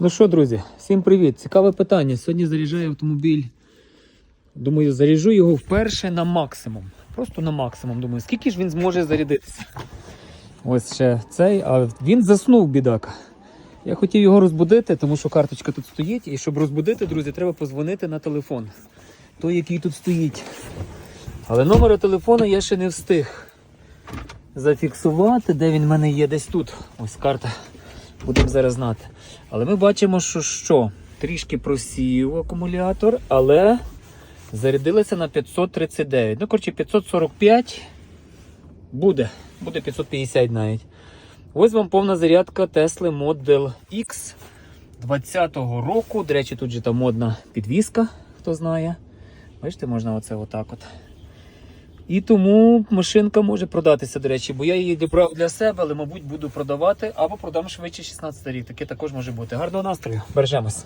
Ну що, друзі, всім привіт! Цікаве питання. Сьогодні заряджаю автомобіль. Думаю, заряджу його вперше на максимум. Просто на максимум. Думаю, скільки ж він зможе зарядитися. Ось ще цей, а він заснув, бідака. Я хотів його розбудити, тому що карточка тут стоїть. І щоб розбудити, друзі, треба позвонити на телефон. Той, який тут стоїть. Але номера телефону я ще не встиг зафіксувати, де він в мене є десь тут. Ось карта. Будемо зараз знати. Але ми бачимо, що що? Трішки просів акумулятор, але зарядилося на 539. Ну, коротше, 545 буде. Буде 550 навіть. Ось вам повна зарядка Tesla Model X 20-го року. До речі, тут же та модна підвіска, хто знає. Бачите, можна оце отак от. І тому машинка може продатися, до речі, бо я її добрав для себе, але, мабуть, буду продавати або продам швидше 16 рік. Таке також може бути. Гарного настрою, бережемось.